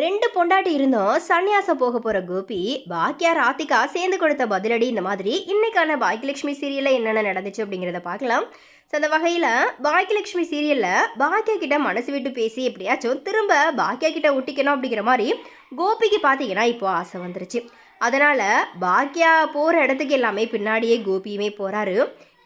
ரெண்டு பொண்டாட்டி இருந்தும் சன்னியாசம் போக போற கோபி பாக்கியா ராதிகா சேர்ந்து கொடுத்த பதிலடி இந்த மாதிரி இன்னைக்கான பாக்கியலட்சுமி சீரியல்ல என்னென்ன நடந்துச்சு அப்படிங்கிறத பார்க்கலாம். ஸோ அந்த வகையில் பாக்கியலட்சுமி சீரியலில் பாக்கியா கிட்ட மனசு விட்டு பேசி எப்படியாச்சும் திரும்ப பாக்கியா கிட்ட ஒட்டிக்கணும் அப்படிங்கிற மாதிரி கோபிக்கு பார்த்தீங்கன்னா இப்போ ஆசை வந்துருச்சு. அதனால் பாக்கியா போகிற இடத்துக்கு எல்லாமே பின்னாடியே கோபியுமே போகிறாரு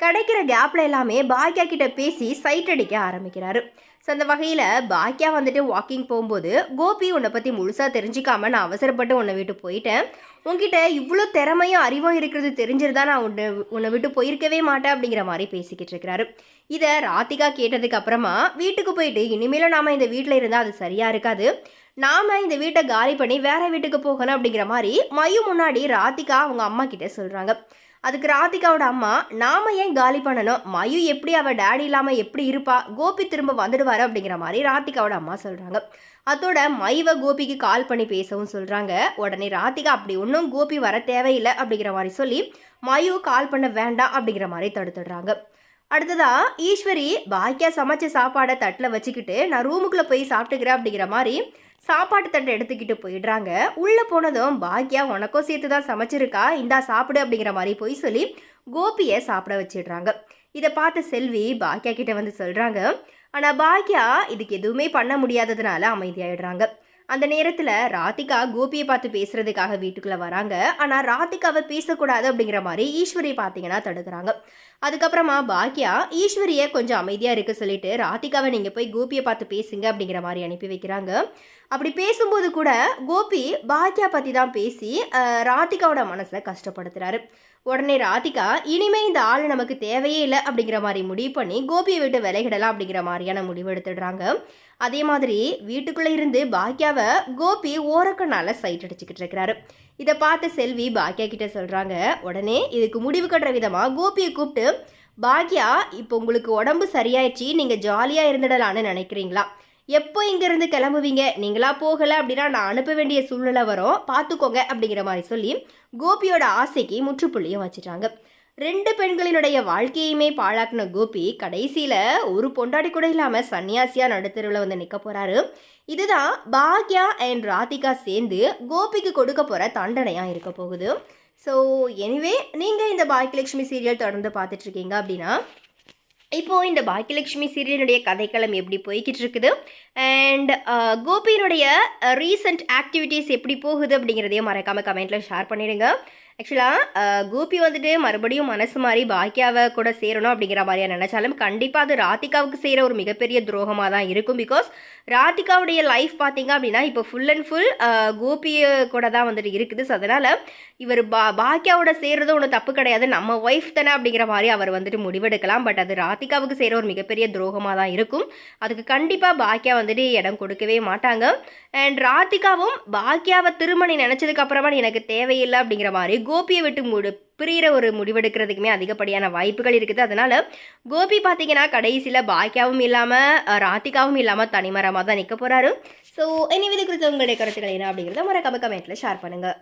கிடைக்கிற கேப்பில் எல்லாமே பாக்கியா கிட்ட பேசி சைட் அடிக்க ஆரம்பிக்கிறாரு. ஸோ அந்த வகையில் பாக்கியா வந்துட்டு வாக்கிங் போகும்போது கோபி உன்னை பற்றி முழுசாக தெரிஞ்சிக்காம நான் அவசரப்பட்டு உன்னை விட்டு போயிட்டேன். உங்ககிட்ட இவ்வளோ திறமையும் அறிவும் இருக்கிறது தெரிஞ்சிருந்தா நான் உன்னை உன்னை விட்டு போயிருக்கவே மாட்டேன் அப்படிங்கிற மாதிரி பேசிக்கிட்டு இருக்கிறாரு. இதை ராதிகா கேட்டதுக்கு அப்புறமா வீட்டுக்கு போயிட்டு இனிமேலும் நாம் இந்த வீட்டில் இருந்தால் அது சரியாக இருக்காது. நாம் இந்த வீட்டை காலி பண்ணி வேற வீட்டுக்கு போகணும் அப்படிங்கிற மாதிரி மயு முன்னாடி ராதிகா அவங்க அம்மா கிட்ட சொல்கிறாங்க அதுக்கு ராதிகாவோட அம்மா நாம ஏன் காலி பண்ணணும்? மயு எப்படி அவள் டேடி இல்லாமல் எப்படி இருப்பா? கோபி திரும்ப வந்துடுவாரு அப்படிங்கிற மாதிரி ராதிகாவோட அம்மா சொல்கிறாங்க அதோட மைவ கோபிக்கு கால் பண்ணி பேசவும் சொல்கிறாங்க உடனே ராதிகா அப்படி ஒன்றும் கோபி வர தேவையில்லை அப்படிங்கிற மாதிரி சொல்லி மயு கால் பண்ண வேண்டாம் அப்படிங்கிற மாதிரி தடுத்துடுறாங்க. அடுத்ததா ஈஸ்வரி பாக்கியா சமைச்ச சாப்பாடை தட்டில் வச்சுக்கிட்டு நான் ரூமுக்குள்ளே போய் சாப்பிட்டுக்கிறேன் அப்படிங்கிற மாதிரி சாப்பாட்டு தட்டை எடுத்துக்கிட்டு போயிடுறாங்க. உள்ளே போனதும் பாக்கியா உனக்கும் சேர்த்து தான் சமைச்சிருக்கா. இந்தா சாப்பிடு அப்படிங்கிற மாதிரி போய் சொல்லி கோபியை சாப்பிட வச்சிடுறாங்க. இதை பார்த்து செல்வி பாக்கியா கிட்டே வந்து சொல்கிறாங்க ஆனால் பாக்கியா இதுக்கு எதுவுமே பண்ண முடியாததுனால அமைதியாயிடுறாங்க. அந்த நேரத்தில் ராதிகா கோபியை பார்த்து பேசுறதுக்காக வீட்டுக்குள்ளே வராங்க. ஆனால் ராதிகாவை பேசக்கூடாது அப்படிங்கிற மாதிரி ஈஸ்வரி பார்த்தீங்கன்னா தடுக்கிறாங்க. அதுக்கப்புறமா பாக்கியா ஈஸ்வரியை கொஞ்சம் அமைதியாக இருக்க சொல்லிட்டு ராதிகாவை நீங்கள் போய் கோபியை பார்த்து பேசுங்க அப்படிங்கிற மாதிரி அனுப்பி வைக்கிறாங்க. அப்படி பேசும்போது கூட கோபி பாக்கியா பற்றி தான் பேசி ராதிகாவோட மனசை கஷ்டப்படுத்துறாரு. உடனே ராதிகா இனிமே இந்த ஆள் நமக்கு தேவையே இல்லை அப்படிங்கிற மாதிரி முடிவு பண்ணி கோபியை விட்டு விலகிடலாம் அப்படிங்கிற மாதிரியான முடிவு எடுத்துடுறாங்க. அதே மாதிரி வீட்டுக்குள்ளே இருந்து பாக்கியாவை கோபி ஓரக்கனால சைட் அடிச்சுக்கிட்டு இருக்கிறாரு. இதை பார்த்து செல்வி பாக்கியா கிட்ட சொல்கிறாங்க உடனே இதுக்கு முடிவு கட்டுற விதமாக கோபியை கூப்பிட்டு பாக்கியா இப்போ உங்களுக்கு உடம்பு சரியாயிடுச்சு நீங்கள் ஜாலியாக இருந்துடலான்னு நினைக்கிறீங்களா? எப்போ இங்கேருந்து கிளம்புவீங்க? நீங்களா போகலை அப்படின்னா நான் அனுப்ப வேண்டிய சூழ்நிலை வரும். பார்த்துக்கோங்க அப்படிங்கிற மாதிரி சொல்லி கோபியோட ஆசைக்கு முற்றுப்புள்ளியும் வச்சுட்டாங்க. ரெண்டு பெண்களினுடைய வாழ்க்கையுமே பாழாக்குன கோபி கடைசியில் ஒரு பொண்டாடி கூட இல்லாமல் சன்னியாசியாக நடுத்தருவில் வந்து நிற்க போகிறாரு இதுதான் பாக்யா அண்ட் ராதிகா சேர்ந்து கோபிக்கு கொடுக்க போகிற தண்டனையாக இருக்க போகுது. ஸோ எனிவே நீங்கள் இந்த பாக்கியலட்சுமி சீரியல் தொடர்ந்து பார்த்துட்ருக்கீங்க அப்படின்னா இப்போது இந்த பாக்கியலட்சுமி சீரியலுடைய கதைக்களம் எப்படி போய்கிட்டு இருக்குது அண்ட் கோபியினுடைய ரீசன்ட் ஆக்டிவிட்டீஸ் எப்படி போகுது அப்படிங்கிறதையும் மறக்காமல் கமெண்ட்டில் ஷேர் பண்ணிடுங்க. ஆக்சுவலாக கோபி வந்துட்டு மறுபடியும் மனசு மாதிரி பாக்கியாவை கூட சேரணும் அப்படிங்கிற மாதிரியா நினச்சாலும் கண்டிப்பாக அது ராதிகாவுக்கு செய்கிற ஒரு மிகப்பெரிய துரோகமாக தான் இருக்கும். பிகாஸ் ராதிகாவுடைய லைஃப் பார்த்தீங்க அப்படின்னா இப்போ ஃபுல் அண்ட் ஃபுல் கோபியை கூட தான் வந்துட்டு இருக்குது. ஸோ அதனால் இவர் பா பாக்கியாவோட சேர்றது ஒன்றும் தப்பு கிடையாது. நம்ம ஒய்ஃப் தானே அப்படிங்கிற மாதிரி அவர் வந்துட்டு முடிவெடுக்கலாம். பட் அது ராதிகாவுக்கு செய்கிற ஒரு மிகப்பெரிய துரோகமாக தான் இருக்கும். அதுக்கு கண்டிப்பாக பாக்கியா வந்துட்டு இடம் கொடுக்கவே மாட்டாங்க. அண்ட் ராதிகாவும் பாக்கியாவை திருமணி நினச்சதுக்கு அப்புறமா எனக்கு தேவையில்லை அப்படிங்கிற மாதிரி கோபியை விட்டு முடி பிரிகிற ஒரு முடிவெடுக்கிறதுக்குமே அதிகப்படியான வாய்ப்புகள் இருக்குது. அதனால் கோபி பார்த்தீங்கன்னா கடைசியில் பாக்கியாவும் இல்லாமல் ராத்திகாவும் இல்லாமல் தனிமரமாக தான் நிற்க போகிறாரு ஸோ இனி இது குறித்து உங்களுடைய கருத்துக்கள் என்ன அப்படிங்கிறத மறக்காம கமெண்ட்டில் ஷேர் பண்ணுங்கள்